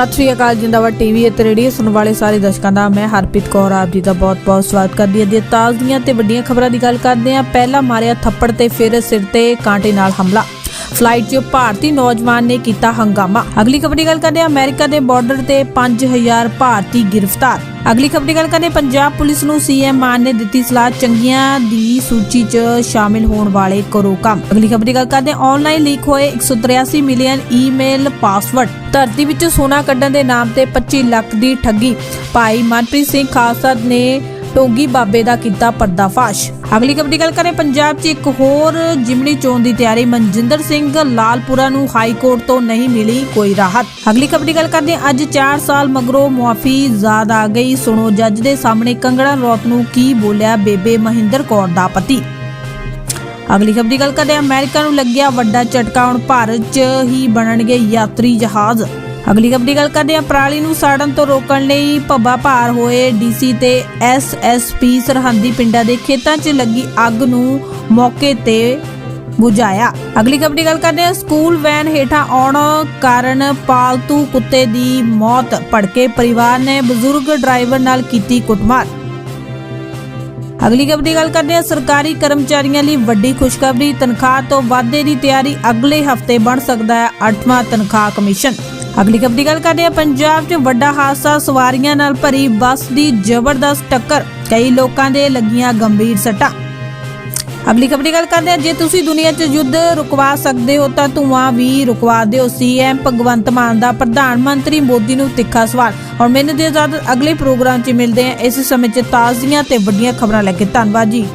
ਸਤਿ ਸ਼੍ਰੀ ਅਕਾਲ, ਜਿੰਦਾਬਾਦ ਟੀਵੀ ਅਤੇ ਰੇਡੀਓ ਸੁਣਨ ਵਾਲੇ ਸਾਰੇ ਦਰਸ਼ਕਾਂ ਦਾ। ਮੈਂ ਹਰਪ੍ਰੀਤ ਕੌਰ, ਆਪ ਜੀ ਦਾ ਬਹੁਤ-ਬਹੁਤ ਸਵਾਗਤ ਕਰਦੀ ਹਾਂ। ਦੀ ਤਾਜ਼ੀਆਂ ਤੇ ਵੱਡੀਆਂ ਖਬਰਾਂ ਦੀ ਗੱਲ ਕਰਦੇ ਹਾਂ। ਪਹਿਲਾ ਮਾਰਿਆ ਥੱਪੜ ਤੇ ਫਿਰ ਸਿਰ ਤੇ ਕਾਂਟੇ ਨਾਲ ਹਮਲਾ। ਫਲਾਈਟ 'ਚ ਭਾਰਤੀ ਨੌਜਵਾਨ ਨੇ ਕੀਤਾ ਹੰਗਾਮਾ। ਅਗਲੀ ਖਬਰ ਦੀ ਗੱਲ ਕਰਦੇ ਹਾਂ, ਅਮਰੀਕਾ ਦੇ ਬਾਰਡਰ ਤੇ 5000 ਭਾਰਤੀ ਗ੍ਰਿਫਤਾਰ। ਅਗਲੀ ਖਬਰ ਦੀ ਗੱਲ ਕਰਦੇ ਪੰਜਾਬ ਪੁਲਿਸ ਨੂੰ ਸੀਐਮ ਮਾਨ ਨੇ ਦਿੱਤੀ ਸਲਾਹ, ਚੰਗੀਆਂ ਦੀ ਸੂਚੀ 'ਚ ਸ਼ਾਮਿਲ ਹੋਣ ਵਾਲੇ ਕਰੋ ਕੰਮ। ਅਗਲੀ ਖਬਰ ਦੀ ਗੱਲ ਕਰਦੇ ਹਾਂ, ਆਨਲਾਈਨ ਲੀਕ ਹੋਏ 183 ਮਿਲੀਅਨ ਈਮੇਲ ਪਾਸਵਰਡ। ਧਰਤੀ ਵਿੱਚ ਸੋਨਾ ਕੱਢਣ ਦੇ ਨਾਮ ਤੇ 25 ਲੱਖ ਦੀ ਠੱਗੀ। ਭਾਈ ਮਨਪ੍ਰੀਤ ਸਿੰਘ ਖਾਲਸਾ ਨੇ ਟੋਗੀ ਬਾਬੇ ਦਾ ਕੀਤਾ ਪਰਦਾਫਾਸ਼। ਅਗਲੀ ਖਬਰ ਦੀ ਗੱਲ ਕਰੇ, ਪੰਜਾਬ 'ਚ ਇੱਕ ਹੋਰ ਜਿਮਣੀ ਚੋਣ ਦੀ ਤਿਆਰੀ। ਮਨਜਿੰਦਰ ਸਿੰਘ ਲਾਲਪੁਰਾ ਨੂੰ ਹਾਈ ਕੋਰਟ ਤੋਂ ਨਹੀਂ ਮਿਲੀ ਕੋਈ ਰਾਹਤ। ਅਗਲੀ ਖਬਰ ਦੀ ਗੱਲ ਕਰਦੇ ਅੱਜ 4 ਸਾਲ ਮਗਰੋਂ ਮੁਆਫੀ ਜ਼ਾਦ ਆ ਗਈ। ਸੁਣੋ, ਜੱਜ ਦੇ ਸਾਹਮਣੇ ਕੰਗੜਾ ਰੌਤ ਨੂੰ ਕੀ ਬੋਲਿਆ ਬੇਬੇ ਮਹਿੰਦਰ ਕੌਰ ਦਾ ਪਤੀ। ਅਗਲੀ ਖਬਰ ਦੀ ਗੱਲ ਕਰਦੇ ਹਾਂ, ਅਮਰੀਕਾ ਨੂੰ ਲੱਗਿਆ ਵੱਡਾ ਝਟਕਾ, ਹੁਣ ਭਾਰਤ 'ਚ ਹੀ ਬਣਨਗੇ ਯਾਤਰੀ ਜਹਾਜ਼। ਅਗਲੀ ਖਬਰ ਦੀ ਗੱਲ ਕਰਦੇ ਹਾਂ। ਪਰਾਲੀ ਨੂੰ ਸਾੜਨ ਤੋਂ ਰੋਕਣ ਲਈ ਭੱਬਾ ਭਾਰ ਹੋਏ ਡੀਸੀ ਤੇ ਐਸਐਸਪੀ ਸਰਹੰਦੀ ਪਿੰਡਾਂ ਦੇ ਖੇਤਾਂ 'ਚ ਲੱਗੀ ਅੱਗ ਨੂੰ ਮੌਕੇ ਤੇ ਬੁਝਾਇਆ। ਅਗਲੀ ਖਬਰ ਦੀ ਗੱਲ ਕਰਦੇ ਹਾਂ। ਸਕੂਲ ਵੈਨ ਹੇਠਾਂ ਆਉਣ ਕਾਰਨ ਪਾਲਤੂ ਕੁੱਤੇ ਦੀ ਮੌਤ, ਭੜਕੇ ਪਰਿਵਾਰ ਨੇ ਬਜ਼ੁਰਗ ਡਰਾਈਵਰ ਨਾਲ ਕੀਤੀ ਕੁੱਟਮਾਰ। ਅਗਲੀ ਖਬਰ ਦੀ ਗੱਲ ਕਰਦੇ ਹਾਂ। ਸਰਕਾਰੀ ਕਰਮਚਾਰੀਆਂ ਲਈ ਵੱਡੀ ਖੁਸ਼ਖਬਰੀ, ਤਨਖਾਹ ਤੋਂ ਵਾਧੇ ਦੀ ਤਿਆਰੀ ਅਗਲੇ ਹਫ਼ਤੇ ਬਣ ਸਕਦਾ ਹੈ 8ਵਾਂ ਤਨਖਾਹ ਕਮਿਸ਼ਨ। ਅਗਲੀ ਖਬਰ ਦੀ ਗੱਲ ਕਰਦੇ ਹਾਂ, ਪੰਜਾਬ 'ਚ ਵੱਡਾ ਹਾਦਸਾ ਸਵਾਰੀਆਂ ਨਾਲ ਭਰੀ ਬੱਸ ਦੀ ਜ਼ਬਰਦਸਤ ਟੱਕਰ, ਕਈ ਲੋਕਾਂ ਦੇ ਲੱਗੀਆਂ ਗੰਭੀਰ ਸੱਟਾਂ। ਅਗਲੀ ਖਬਰ ਦੀ ਗੱਲ ਕਰਦੇ ਹਾਂ, ਜੇ ਤੁਸੀਂ ਦੁਨੀਆ 'ਚ ਯੁੱਧ ਰੁਕਵਾ ਸਕਦੇ ਹੋ, ਤਾਂ ਧੂਆਂ ਵੀ ਰੁਕਵਾ ਦਿਓ ਸੀਐਮ ਭਗਵੰਤ ਮਾਨ ਦਾ ਪ੍ਰਧਾਨ ਮੰਤਰੀ ਮੋਦੀ ਨੂੰ ਤਿੱਖਾ ਸਵਾਲ। ਔਰ ਮੈਨੂੰ ਦੇ ਇਜਾਜ਼ਤ ਅਗਲੇ ਪ੍ਰੋਗਰਾਮ 'ਚ ਮਿਲਦੇ ਹਾਂ, ਇਸ ਸਮੇਂ 'ਚ ਤਾਜ਼ੀਆਂ ਤੇ ਵੱਡੀਆਂ ਖਬਰਾਂ ਲੈ ਕੇ। ਧੰਨਵਾਦ ਜੀ।